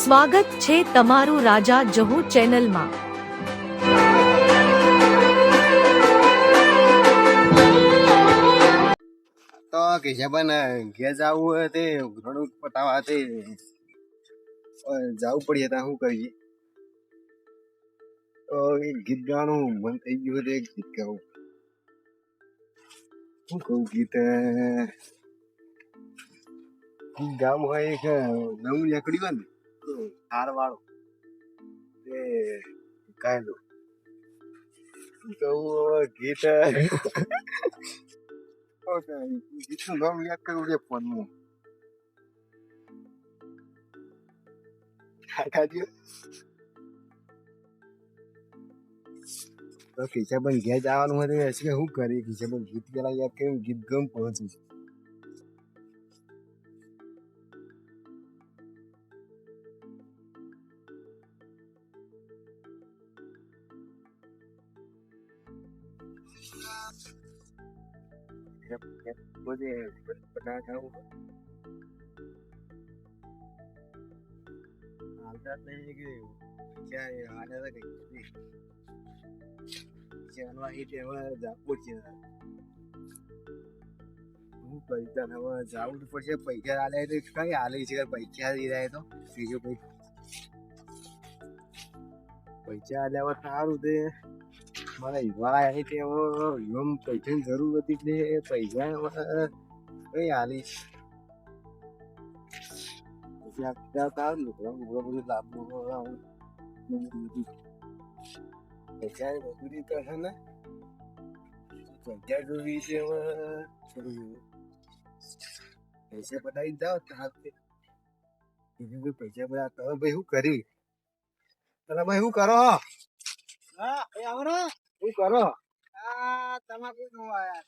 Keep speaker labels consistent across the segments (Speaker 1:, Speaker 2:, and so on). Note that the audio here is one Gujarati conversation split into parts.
Speaker 1: સ્વાગત છે તમારું રાજા જહુ ચેનલમાં.
Speaker 2: તો કેશાબાન ઘેર જવું હોય તે, ઘણું પટાવા તે. જવું પડીએ ત્યાં શું કરીએ તો ગીત ગાવાનું મન થઈ ગયું એક ગીત ગાવું. શું કહું ગીત? ગામ હોય એક નવું નીકળ્યું ને? હાર વાળો તે ગાય દો શું કહું ગીત ઓકે ગીતનું નામ યાદ કરવું છે ફોનમાં કાકાજી. તો ખીચાબન ઘેર જવાનું તો હશે કે શું કરીએ ખીચાબન ગીત પેલા યાદ કર્યું ગીત ગમ પહોંચ્યું છે मुझे બધા ખાવું હાલતા જ નહીં कि क्या આને आने तक ચાલવા એ તેમાં જાપો છે હું પૈસા હવે જાવું પડશે પૈસા આલે તો કઈ આલે છે પૈસા દઈ રહ્યા તો બીજું કઈ પૈસા આલ્યા સારું તે મારા યુવા આવી તે હવે યુવામ પૈસાની જરૂર હતી એટલે પૈસા કઈ આલીશ પછી આ સારું લુગડા લુગડા બધું લાવવું પૈસા મજૂરી છે ને પૈસા જોવી છે પૈસા પડાવી જાઓ તો બીજું પૈસા બધા તમે ભાઈ, શું કરી તમે ભાઈ, શું કરો?
Speaker 3: હા
Speaker 2: શું કરો?
Speaker 3: આ તમાકુ નો આયા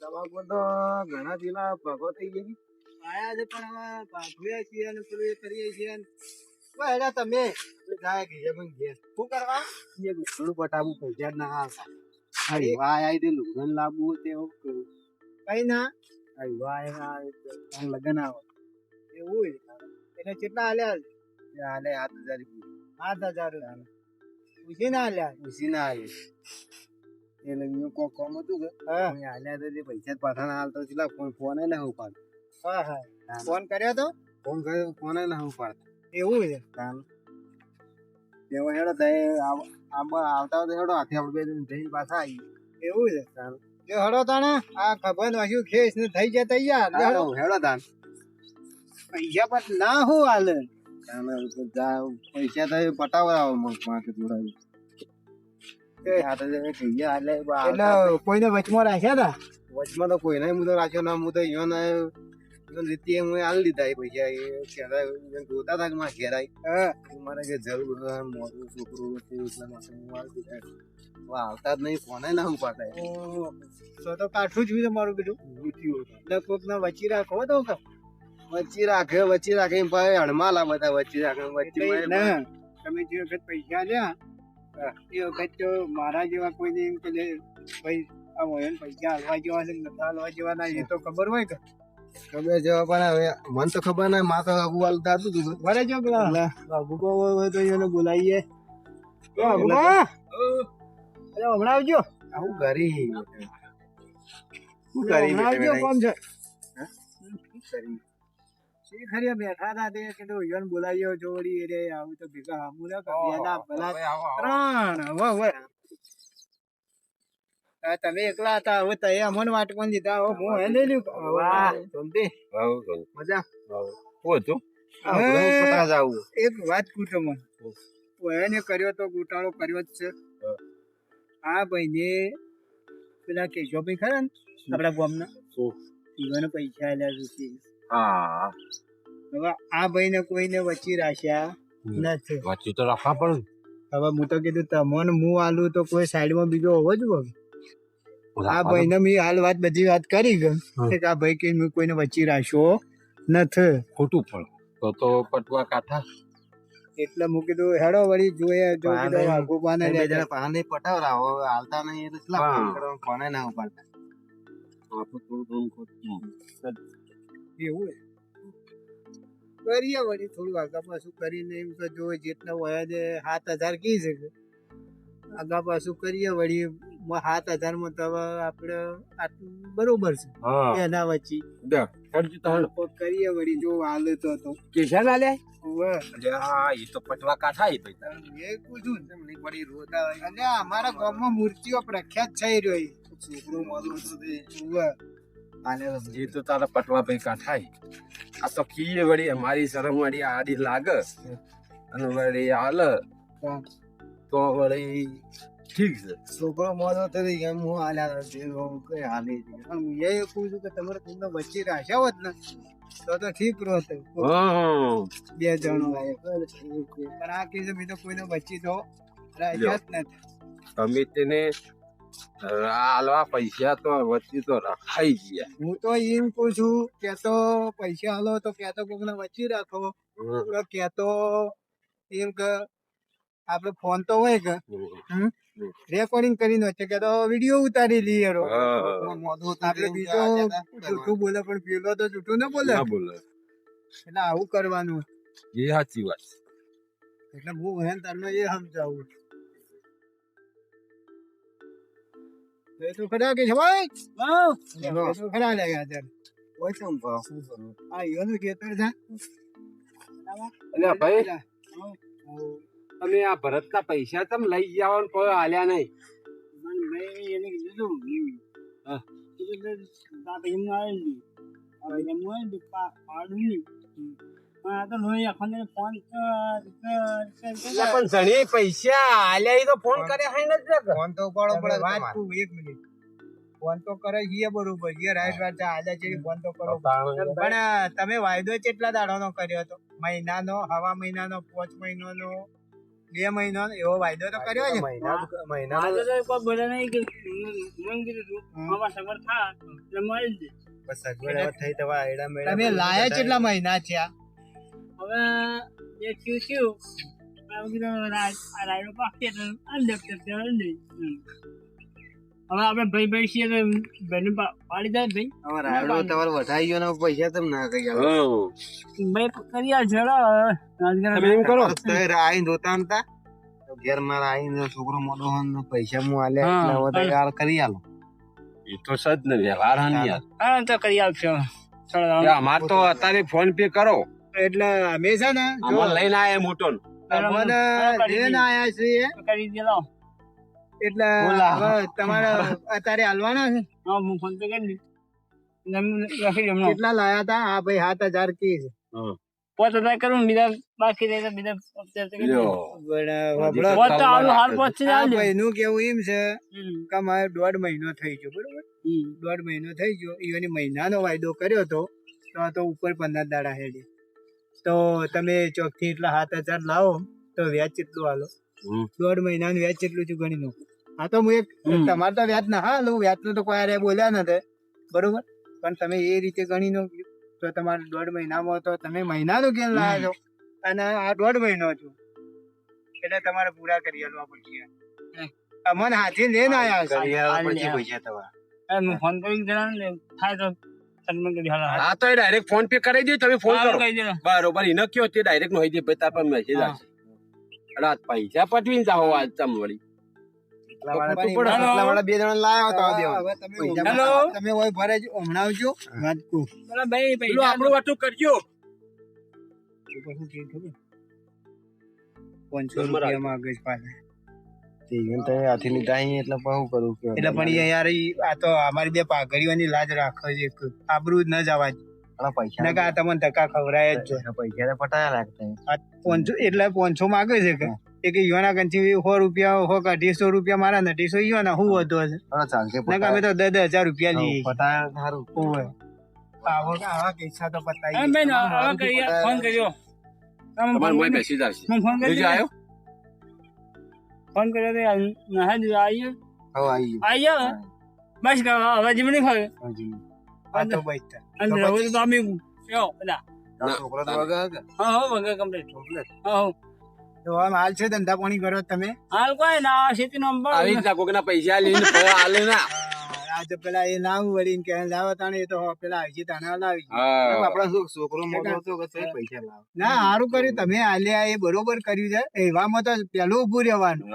Speaker 2: તમાકુ તો ઘણા પેલા ભગો થઈ ગઈ
Speaker 3: આયા છે પણ હવે ભાગીએ છીએ અને પેલું એ કરીએ છીએ ને તમે.
Speaker 2: જાય કે પણ ઘેર.
Speaker 3: શું કરવા?
Speaker 2: એ થોડું પટાવું પૈસા ના આવતા અરે વાય આવી તે લુગન લાવવું તે એવું કરું.
Speaker 3: કઈ ના?
Speaker 2: અરે વાય ના લગ્ન આવે.
Speaker 3: એવું. એને કેટલા આલ્યા
Speaker 2: હાલે હાથ હજાર હાથ
Speaker 3: આઠ હજાર. પૂછી ના આલ્યા
Speaker 2: ખુશી ના આવી એટલે મેં કોક કોમ હતું કે
Speaker 3: હા.
Speaker 2: આલ્યા તો તે પૈસા પાછા ના હાલતો પેલા ફોન ફોન ના ઉપાડ
Speaker 3: હા હા. ફોન કર્યો તો?
Speaker 2: ફોન કર્યો ફોન ના ઉપાડ
Speaker 3: એવું છે?
Speaker 2: તાન તેવો હેડો તે આમાં આવતા તો હેડો હાથે આપણે જઈને પાછા આવી
Speaker 3: એવું છે?
Speaker 2: તાન
Speaker 3: જો હડો તાણે આ ખબર વાંચ્યું ખેસ ને થઈ જાય તૈયાર.
Speaker 2: હેડો. હેડો તાન
Speaker 3: પૈસા પણ ના હું હાલે
Speaker 2: જા પૈસા તો બા
Speaker 3: એટલે કોઈને વચમાં રાખ્યા હતા?
Speaker 2: વચમાં તો કોઈ નહીં હું તો રાખ્યો ના હું તો ઈવન રીતે હું હાલ દીધા એ પૈસા એ ઘેરા જોતા હતા કે મારા
Speaker 3: ઘેરાય.
Speaker 2: મારે કે જરૂર મોટું છોકરું હતું એટલા માટે હું હાલ દીધા. આવતા જ નહીં ફોને ના ઉપાડતા.
Speaker 3: તો તો કાઠું જ તમારું બીજું એટલે કોક ના વચ્ચી રાખો તો
Speaker 2: વચ્ચે રાખે વચ્ચે રાખે એમ ભાઈ હણમાલા બધા વચ્ચે રાખે વચ્ચે
Speaker 3: તમે જે વખત પૈસા લ્યા એ વખત તો મારા જેવા કોઈને એમ કે ભાઈ આ હોય પૈસા હાલવા જેવા છે નતા હાલવા જેવા ના એ તો ખબર હોય કે
Speaker 2: ખબર જવા પણ હવે મને તો ખબર નહીં મા તો અગુવાલ દાદુ હતું.
Speaker 3: વરે જો પેલા
Speaker 2: બાબુ
Speaker 3: કો હોય તો એને બોલાવીએ. એ બાબુકો અરે હમણાં? આવજો.
Speaker 2: આવું કરી. શું કરી?
Speaker 3: હમણાં આવજો કોમ છે
Speaker 2: કરી?
Speaker 3: ખરી બેઠા હતા તે કીધું ઈવન બોલાવીએ જોડી રે આવું તો ભેગા હામું ના કરી ભલા ત્રણ હવે હવે. તમે એકલા હતા હવે તય અમને વાટકોન દીધા? હો હું હે લઈ લ્યું વાહ જલ્દી
Speaker 2: મજા.
Speaker 3: એક વાત પૂછો મને એને કર્યો તો ગોટાળો કર્યો જ છે. આ ભાઈને પેલા કેશવભાઈ ખરા ને આપણા ગામના? ઈવન પૈસા આલ્યા છે
Speaker 2: હા.
Speaker 3: હવે આ ભાઈને કોઈને વચ્ચે રાખ્યા નથી.
Speaker 2: વચ્ચે તો રાખવા પણ.
Speaker 3: હવે હું તો કીધું તમને હું આલું તો કોઈ સાઈડમાં બીજો હોવો જ હોય. આ ભાઈને મેં હાલ વાત બધી વાત કરી ગઈ. કે આ ભાઈ કે મેં કોઈને વચ્ચે રાખ્યો નથી.
Speaker 2: ખોટું પણ. તો તો પટવા કાઠા.
Speaker 3: એટલે મૂકી કીધું હેડો વળી જોઈએ જો કીધું આગુ પાને લે જાય.
Speaker 2: પાને પટાવરાવો હવે હાલતા નહીં એટલે ફોને ના ઉપાડતા?
Speaker 3: એવું. કરીએ વળી થોડું આગા પાછું કરીને એમ તો જો જેટલા હોય છે સાત હજાર કી છે આગા પાછું કરીએ વળી સાત હજાર હજારમાં તો આપણે આટલું બરોબર છે. એના વચ્ચે.
Speaker 4: હાલો.
Speaker 3: કરીએ વળી જો હાલે તો તો.
Speaker 4: કેશન ના લે
Speaker 3: હોવે.
Speaker 4: અરે હા એ તો પટવા કાઠા એ પૈસા
Speaker 3: એ પૂછું ને તમને વળી રોતા. અને અમારા ગામમાં મૂર્તિઓ પ્રખ્યાત થઈ રહી. છોકરો મારું તો હોવે.
Speaker 4: એ તો તારા પટવા ભાઈ કાઠા આ તો કીએ વળી અમારી શરમ વળી આડી લાગે. અને વળી હાલ. તો વળી ઠીક છે.
Speaker 2: છોકરો મોજો થઈ એમ હું હાલ્યા હું કઈ હાલી
Speaker 3: પણ હું એ કહું છું કે તમારે તમને વચ્ચે રાખ્યા હોત ને તો તો ઠીક
Speaker 4: રહો
Speaker 3: બે જણો પણ આ કેસ બીજો તો કોઈને વચ્ચે તો રાખ્યા જ નથી.
Speaker 4: અમિતને તેને હાલવા પૈસા તો વચ્ચે તો રખાઈ ગયા.
Speaker 3: હું તો એમ કહું છું કે તો પૈસા હાલો તો કે તો કોકને વચ્ચે રાખો.
Speaker 4: હમ.
Speaker 3: કે તો એમ કે આપડે ફોન તો હોય કે. રેકોર્ડિંગ કરીને વચ્ચે કે તો વીડિયો ઉતારી લઈએ રો.
Speaker 4: હા.
Speaker 3: આપણે બીજો જૂઠું બોલે પણ પેલો તો જૂઠું ના બોલે.
Speaker 4: બોલે.
Speaker 3: એટલે આવું કરવાનું.
Speaker 4: એ સાચી વાત
Speaker 3: એટલે હું હેન તમને એ સમજાવું. એ તો ખરા કે ભાઈ? એ તો ખરા લાગ્યા અત્યારે.
Speaker 2: કોઈ સંભાવ શું કરું?
Speaker 3: આ છે?
Speaker 4: એટલે ભાઈ તમે આ ભરતના પૈસા તમે લઈ જાવ ને કોઈ હાલ્યા નહીં.
Speaker 3: પણ મેં એને કીધું
Speaker 4: હા.
Speaker 3: કીધું કે આવી હવે એમ હોય ને પાડું નહીં. પણ તો
Speaker 4: જણી પૈસા. તો ફોન કરે
Speaker 2: ફોન તો ઉપાડવો પડે
Speaker 3: વાત તું એક મિનિટ. ફોન તો કરે છે બરોબર છે. રાઈટ વાત છે ફોન તો કરો. પણ તમે વાયદો કેટલા દાડાનો કર્યો હતો? મહિનાનો હવા મહિનાનો પાંચ મહિનાનો બે મહિનો એવો વાયદો તો કર્યો છે?
Speaker 2: મહિના મહિના સગવડ હવે થઈ મેળા
Speaker 3: તમે લાયા કેટલા મહિના છે આ?
Speaker 5: હવે જે થયું થયું. હવે આપણે ભાઈ ભાઈ છીએ તો ભાઈને પાડી જાય ભાઈ.
Speaker 2: હવે રાયડો તમારે વધાઈ ગયો ને પૈસા તમે ના કહી આલો.
Speaker 5: ભાઈ કરી આ
Speaker 4: તમે એમ કરો
Speaker 2: તો આઈને જોતા નતા તો ઘેર મારા આઈને છોકરો મોટો હોય ને પૈસા હું આલ્યા એટલે હવે તો યાર કરી આલો.
Speaker 4: એ તો સજ ને વ્યવહાર.
Speaker 5: હા તો કરી આપશો.
Speaker 4: અમાર તો અત્યારે ફોન પે કરો.
Speaker 3: એટલે અમે છે ને
Speaker 4: લઈને આયા મોટો ને.
Speaker 3: અમને લઈને આયા છીએ.
Speaker 5: કરી દેલો
Speaker 3: એટલે તમારે અત્યારે હાલવાના છે?
Speaker 5: હા હું ફોન પે કરી.
Speaker 3: કેટલા લાયા હતા હા ભાઈ સાત હજાર કી છે.
Speaker 5: પાંચ હજાર કરું બીજા બાકી રહે બીજા.
Speaker 3: ભાઈનું કેવું એમ છે કે મારે દોઢ મહિનો થઈ ગયો બરોબર?
Speaker 5: હમ.
Speaker 3: દોઢ મહિનો થઈ ગયો. ઈયોની મહિનાનો વાયદો કર્યો હતો. તો ઉપર પંદર દાડા હેડી તો તમે ચોકથી એટલા સાત હજાર લાવો તો વ્યાજ કેટલું હાલો. દોઢ મહિનાનું વ્યાજ કેટલું છું ગણી લો. હા તો હું એક તમારે તો વ્યાજ ના હાલો વ્યાજનું તો કોઈ અરે બોલ્યા નથી બરોબર? પણ તમે એ રીતે ગણી લો. તો તમારે દોઢ મહિનામાં તો તમે મહિનાનું કેમ લાવ્યા છો? અને આ દોઢ મહિનો છું એટલે તમારે પૂરા કરી આલવા પડશે. અમને હાથે લઈને
Speaker 2: પછી પૈસા તમારા.
Speaker 5: હા, હું ફોન કરી જણાવું ને થાય તો
Speaker 4: હા તો એ ડાયરેક્ટ ફોન પે કરી દે તમે ફોન કરો. બરોબર એને કયો તે ડાયરેક્ટ નો હોય છે ભાઈ તાર પર મેસેજ આવશે. રાત પાઈ પૈસા પટવીને જાઓ આજ તમ વળી.
Speaker 2: બે જણા લાયા તો આ દેવા
Speaker 3: હવે તમે હોય ભરે હમણાં આવજો.
Speaker 4: આપણું વાતું કરજો.
Speaker 3: પાંચસો રૂપિયા માંગે છે પાછા.
Speaker 2: ઈવન તમે હાથી લીધા અહીં એટલે પણ હું કરું કે
Speaker 3: એટલે પણ એ યાર આ તો અમારી બે પાઘડીઓની લાજ રાખો છે આબરૂ જ ન જવા દે.
Speaker 2: પૈસા
Speaker 3: નકર આ તમને ધક્કા ખવડાય જ જોઈએ
Speaker 2: પૈસા તો પટાયા લાગતા
Speaker 3: આ પોંચો એટલે પોંચો માગે છે કે? એક કે કંચી સો રૂપિયા હો કે અઢીસો રૂપિયા મારા ને અઢીસો ઈયોના હું વધો છે. અમે તો દસ દસ હજાર રૂપિયા લઈએ.
Speaker 2: પટાયા સારું.
Speaker 3: ઓવે. આવો આવા કિસ્સા તો પતાવી
Speaker 5: ફોન કર્યો. ફોન
Speaker 4: આવ્યો
Speaker 5: ફોન કર્યો તો આ- દીધો આવીએ?
Speaker 2: હવે આવી
Speaker 5: આવી બસ કે હવે જીમ નહીં ખાવે
Speaker 2: ગયું
Speaker 3: આ તો
Speaker 5: અને હવે તો અમે યો બધા.
Speaker 2: છોકરો તો વગર
Speaker 5: હા હો વગર કમ્પ્લીટ હા હો.
Speaker 3: તો આમ હાલ છે ધંધા પાણી કરો તમે?
Speaker 5: હાલ કોઈ ના ખેતી નો
Speaker 4: આવી કોકના પૈસા લઈને આલે ના
Speaker 3: આજે પેલા એ લાવું વળી કે લાવો તાણે એ તો પેલા હજી તાણે લાવી
Speaker 2: આપડા શું છોકરો મોટો હતો કે પૈસા લાવ.
Speaker 3: ના સારું કર્યું. તમે આલ્યા એ બરોબર કર્યું છે. એવામાં તો પેલું ઉભું રહેવાનું.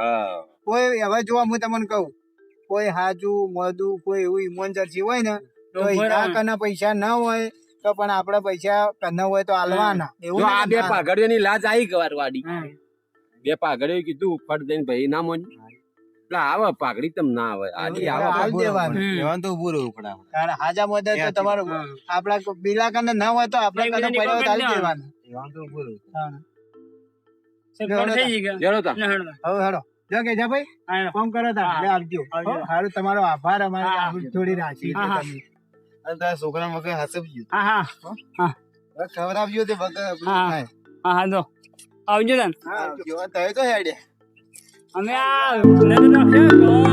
Speaker 3: કોઈ હવે જોવા હું તમને કહું કોઈ હાજુ મોદું કોઈ એવું ઈમોનજરસી હોય ને તો કના પૈસા ના હોય તો પણ આપડા પૈસા કના હોય તો આલવાના એવું
Speaker 4: આ બે
Speaker 3: પાઘડીઓ ની.
Speaker 4: પાઘડીઓની લાજ આવી ગવાર વાડી. બે પાઘડીઓ કીધું ફટ દઈને ભાઈ ના મોન એટલે આવે પાઘડી તમ ના આવે. આડી આવે
Speaker 3: દેવાનું.
Speaker 2: તો ઉભું રહેવું પડે.
Speaker 3: કારણ હાજા મોદે તો તમારું આપડા બીલા કને ના હોય તો આપડા કને પડ્યો તો દેવાનું.
Speaker 2: લેવાનું તો ઉભું રહેવું
Speaker 3: હવે હેડો. જો કે જા ભાઈ ફોન કરો તા. આવજો. હારું તમારો આભાર. અમારે થોડી રાખી. તમે.
Speaker 2: અને તારા છોકરા વગર હસબજો
Speaker 5: હા હા.
Speaker 2: ખવડાવજો તે વગર.
Speaker 5: હા.
Speaker 2: થાય.
Speaker 5: હા હા જો. આવજો તન.
Speaker 3: હા,
Speaker 2: તો હેડે.
Speaker 5: અમે આ નદી તો